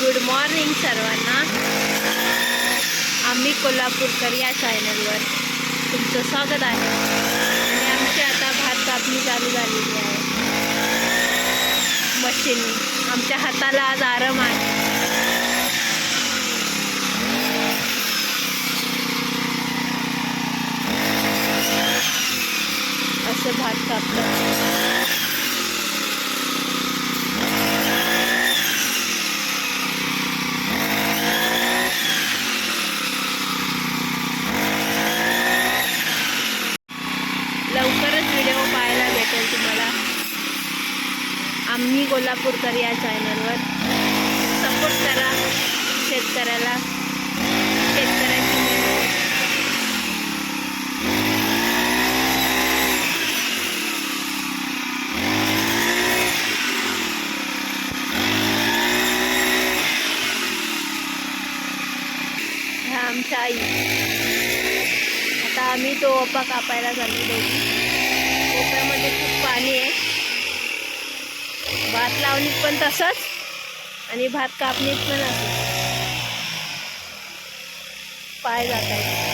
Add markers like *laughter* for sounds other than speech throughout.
Good morning सर्वांना. आम्ही कोल्हापूरकर या चॅनलवर तुमचं स्वागत आहे. आणि आमची आता भात कापणी चालू झालेली आहे. मशीननी आमच्या हाताला आज आराम आहे. असं भात कापलं लवकरच व्हिडिओ पाहायला भेटेल तुम्हाला आम्ही या चॅनलवर. सपोर्ट करा शेतकऱ्याला. शेतकऱ्याची ह्या आमच्या आई. आता आम्ही तो ओपा कापायला चाललो दोघी ओप्यामध्ये खूप पाणी आहे. भात लावणीत पण तसंच. आणि भात कापणीत पण असं. पाय जात आहे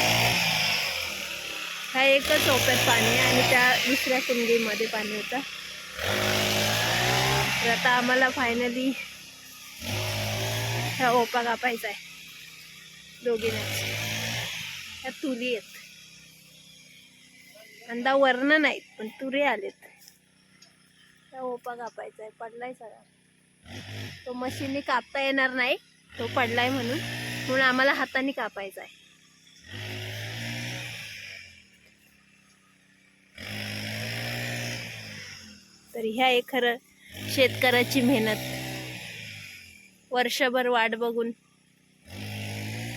हा एकच ओप्यात पाणी आहे आणि त्या दुसऱ्या कुंडीमध्ये पाणी होतं. तर आता आम्हाला फायनली हा ओपा कापायचा आहे. दोघींनाच ह्या तुरी आहेत. अंदा वर्ण नाहीत पण तुरे आलेत. आता ओपा कापायचा आहे पडलाय सगळा. तो मशीनने कापता येणार नाही तो पडलाय म्हणून. म्हणून आम्हाला हाताने कापायचा आहे. तर ह्या एक खरं शेतकऱ्याची मेहनत. वर्षभर वाट बघून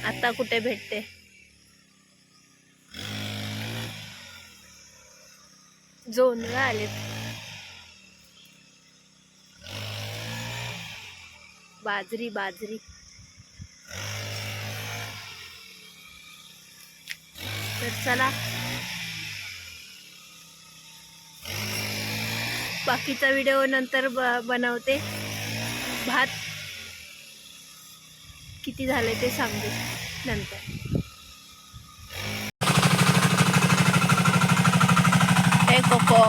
आता कुठे भेटते? जोंधळा आलेत. बाजरी बाजरी. तर चला. बाकीचा व्हिडिओ नंतर ब बनवते. भात किती झाले ते सांगते नंतर. हे कोको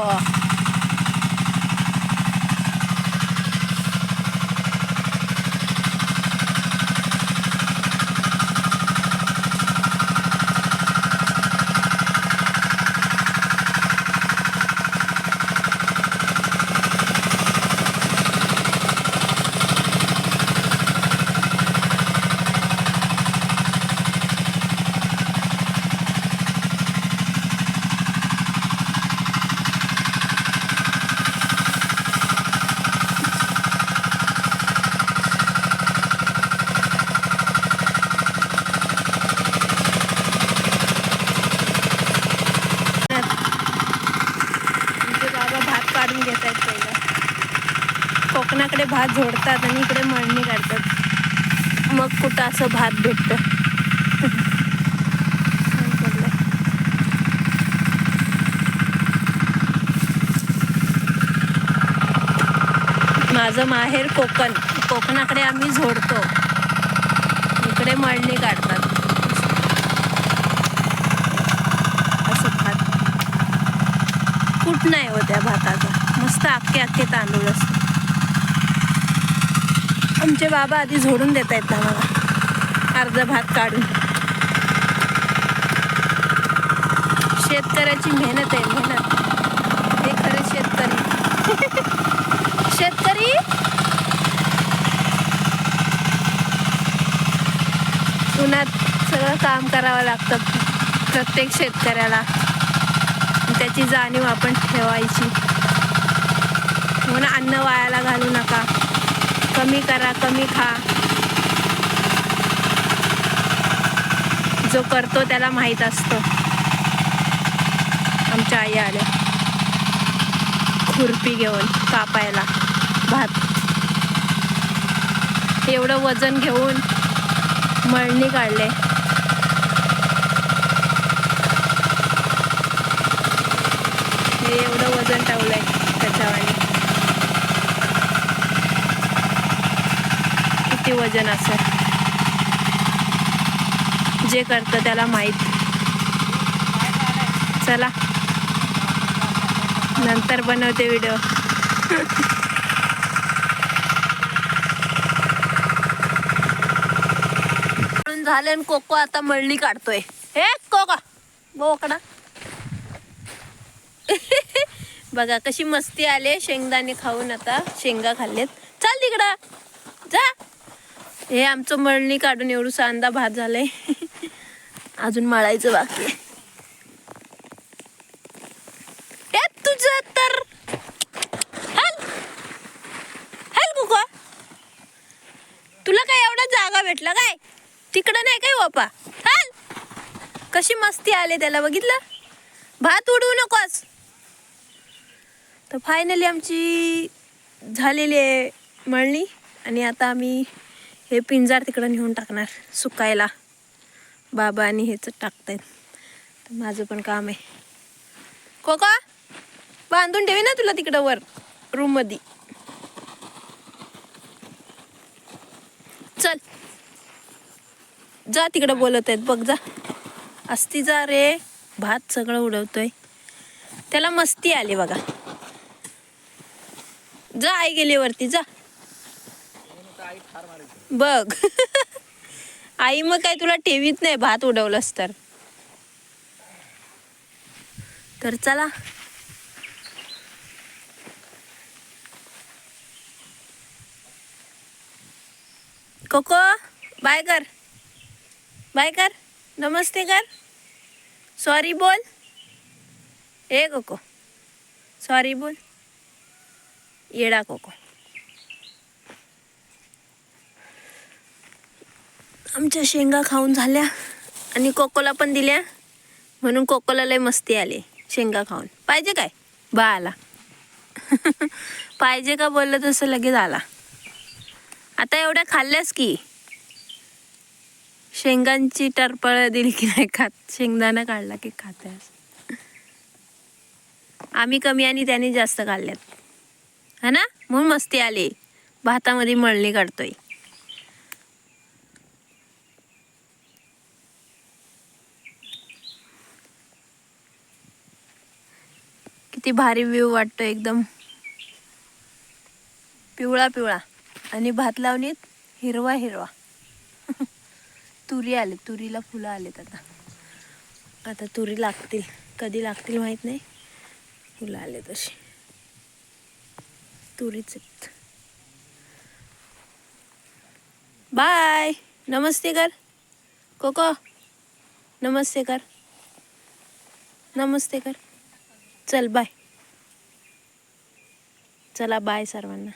आमचे बाबा भात काढून घेत आहेत पहिलं. कोकणाकडे भात झोडतात आणि इकडे मळणी काढतात. मग कुठं असं भात भेटतं? माझं माहेर कोकण. कोकणाकडे आम्ही झोडतो. इकडे मळणी काढतात असं भात कुठ नाही हो त्या भाताचा. मस्त अख्खे अख्खे तांदूळ असते आमचे बाबा आधी झोडून देत आहेत ना मला अर्ध भात काढून. शेतकऱ्याची मेहनत आहे मेहनत. हे खरे शेतकरी. *laughs* शेतकरी? उन्हात सगळं काम करावं लागतं. प्रत्येक शेतकऱ्याला. त्याची जाणीव आपण ठेवायची. म्हणून अन्न वायाला घालू नका. कमी करा कमी खा. जो करतो त्याला माहीत असतो. आमच्या आई आल्या. खुरपी घेऊन कापायला भात. एवढं वजन घेऊन मळणी काढले. म्हणजे एवढं वजन ठेवलंय त्याच्यावाने. किती वजन असं. जे करतं त्याला माहीत. चला. नंतर बनवते व्हिडिओ झाले आणि कोको आता मळणी काढतोय. हे कोका. बोकडा. *laughs* बघा कशी मस्ती आले शेंगदाणे खाऊन आता शेंगा खाल्लेत. चाल तिकडं. जा. हे आमचं मळणी काढून एवढं सांदा भात झालाय. *laughs* अजून मळायचं बाकी तुझं तर. हल. हल कुका तुला काय एवढा जागा भेटला काय? तिकडं नाही काय बापा हल. कशी मस्ती आले त्याला बघितलं? भात उडवू नकोस. तर फायनली आमची झालेली आहे मळणी आणि आता आम्ही हे पिंजार तिकडं नेऊन टाकणार सुकायला. बाबा आणि हेच टाकतायत. तर माझं पण काम आहे. कोका बांधून ठेवी ना तुला तिकडं वर रूममध्ये चल. जा तिकडं बोलत आहेत बघ जा. असती जा रे भात सगळं उडवतोय. त्याला मस्ती आली बघा. जा आई गेली वरती जा. बघ. *laughs* आई मग काय तुला ठेवीत नाही भात उडवलंस तर. तर चला. कोको बाय कर. बाय कर. नमस्ते कर. सॉरी बोल. ए कोको. सॉरी बोल. येडा कोको. आमच्या शेंगा खाऊन झाल्या आणि कोकोला पण दिल्या. म्हणून कोकोला लय मस्ती आली शेंगा खाऊन. पाहिजे काय? बा आला. *laughs* पाहिजे का बोललं तसं लगेच आला. आता एवढ्या खाल्ल्यास की. शेंगांची टरपळ दिली की नाही खात. शेंगदाणा काढला की खात्यास. आम्ही कमी आणि त्याने जास्त काढल्यात हा ना? म्हणून मस्ती आली. भातामध्ये मळणी काढतोय. किती भारी व्ह्यू वाटतो एकदम. पिवळा पिवळा. आणि भात लावणीत हिरवा हिरवा. *laughs* तुरी आले. तुरीला फुलं आलेत आता. आता तुरी लागतील. कधी लागतील माहीत नाही. फुलं आले तशी तुरीच आहेत बाय. नमस्ते कर. कोको. नमस्ते कर. नमस्ते कर. चल बाय. चला बाय सर्वांना.